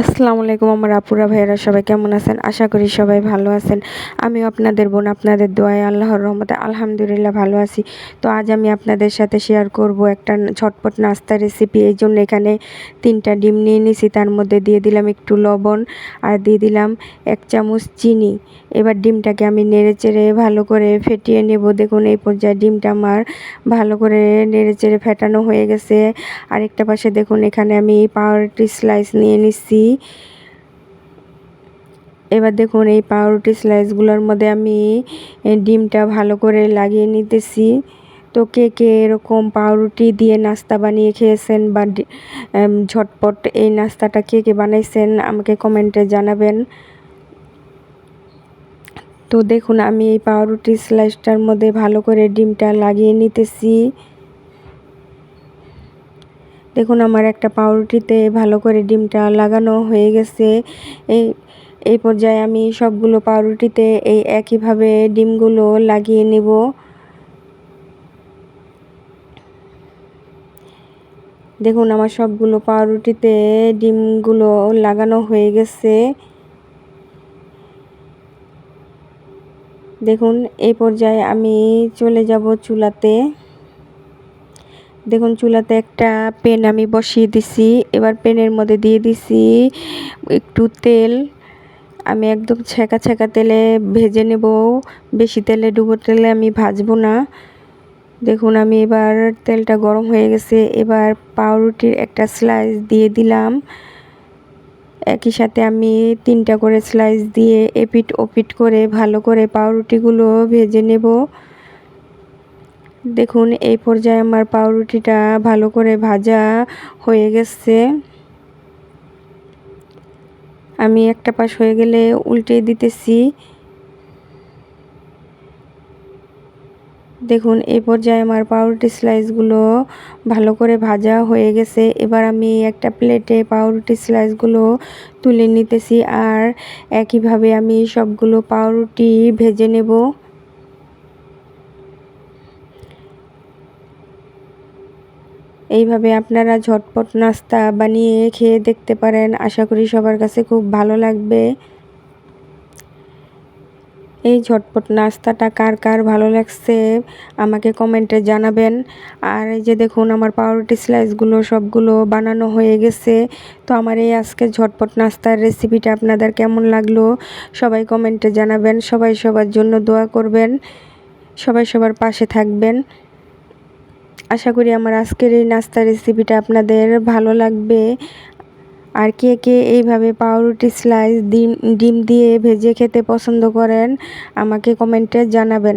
আসসালামু আলাইকুম আমার আপুরা, ভাইয়েরা সবাই কেমন আছেন? আশা করি সবাই ভালো আছেন। আমিও আপনাদের বোন, আপনাদের দোয়ায় আল্লাহর রহমতে আলহামদুলিল্লাহ ভালো আছি। তো আজ আমি আপনাদের সাথে শেয়ার করব একটা ছটপট নাস্তা রেসিপি এই জন্য এখানে তিনটা ডিম নিয়ে নিয়েছি তার মধ্যে দিয়ে দিলাম একটু লবণ আর দিয়ে দিলাম এক চামচ চিনি। এবার ডিমটাকে আমি নেড়ে চেড়ে ভালো করে ফেটিয়ে নেব। দেখুন, এই পর্যায়ে ডিমটা আমার ভালো করে নেড়ে চেড়ে ফেটানো হয়ে গেছে। আরেকটা পাশে দেখুন, এখানে আমি পাউরুটি স্লাইস নিয়ে নিচ্ছি। এবার দেখুন, এই পাউরুটি স্লাইসগুলোর মধ্যে আমি ডিমটা ভালো করে লাগিয়ে নিতেছি। তো কে কে এরকম পাউরুটি দিয়ে নাস্তা বানিয়ে খেয়েছেন বা ঝটপট এই নাস্তাটা কে কে বানাইছেন আমাকে কমেন্টে জানাবেন। তো দেখুন, আমি এই পাউরুটি স্লাইসটার মধ্যে ভালো করে ডিমটা লাগিয়ে নিতেছি। দেখুন, আমার একটা পাউরুটিতে ভালো করে ডিমটা লাগানো হয়ে গেছে। এই এই পর্যায়ে আমি সবগুলো পাউরুটিতে এই একইভাবে ডিমগুলো লাগিয়ে নেব। দেখুন, আমার সবগুলো পাউরুটিতে ডিমগুলো লাগানো হয়ে গেছে। দেখুন, এই পর্যায়ে আমি চলে যাব চুলাতে। দেখুন, চুলাতে একটা পেন আমি বসিয়ে দিছি। এবার পেনের মধ্যে দিয়ে দিছি একটু তেল। আমি একদম ছেঁকা ছেঁকা তেলে ভেজে নেব। বেশি তেলে, ডুবো তেলে আমি ভাজবো না। দেখুন, আমি এবার তেলটা গরম হয়ে গেছে। এবার পাউরুটির একটা স্লাইস দিয়ে দিলাম। একই সাথে আমি তিনটা করে স্লাইস দিয়ে এপিট ওপিট করে ভালো করে পাউরুটিগুলো ভেজে নেব। দেখুন, এই পর্যায়ে আমার পাউরুটিটা ভালো করে ভাজা হয়ে গেছে। আমি একটা পাশ হয়ে গেলে উল্টে দিতেছি। দেখুন, এই পর্যায়ে আমার পাউরুটি স্লাইসগুলো ভালো করে ভাজা হয়ে গেছে। এবার আমি একটা প্লেটে পাউরুটি স্লাইসগুলো তুলে নিতেছি আর একইভাবে আমি সবগুলো পাউরুটি ভেজে নেব। এইভাবে আপনারা ঝটপট নাস্তা বানিয়ে খেয়ে দেখতে পারেন। আশা করি সবার কাছে খুব ভালো লাগবে। এই ঝটপট নাস্তাটা কার কার ভালো লাগছে আমাকে কমেন্টে জানাবেন। আর এই যে দেখুন, আমার পাউরুটি স্লাইসগুলো সবগুলো বানানো হয়ে গেছে। তো আমার এই আজকে ঝটপট নাস্তার রেসিপিটা আপনাদের কেমন লাগল সবাই কমেন্টে জানাবেন। সবাই সবার জন্য দোয়া করবেন। সবাই সবার পাশে থাকবেন। আশা করি আমার আজকের এই নাস্তা রেসিপিটা আপনাদের ভালো লাগবে। আর কে কে এইভাবে পাউরুটি স্লাইস ডিম ডিম দিয়ে ভেজে খেতে পছন্দ করেন, আমাকে কমেন্টে জানাবেন।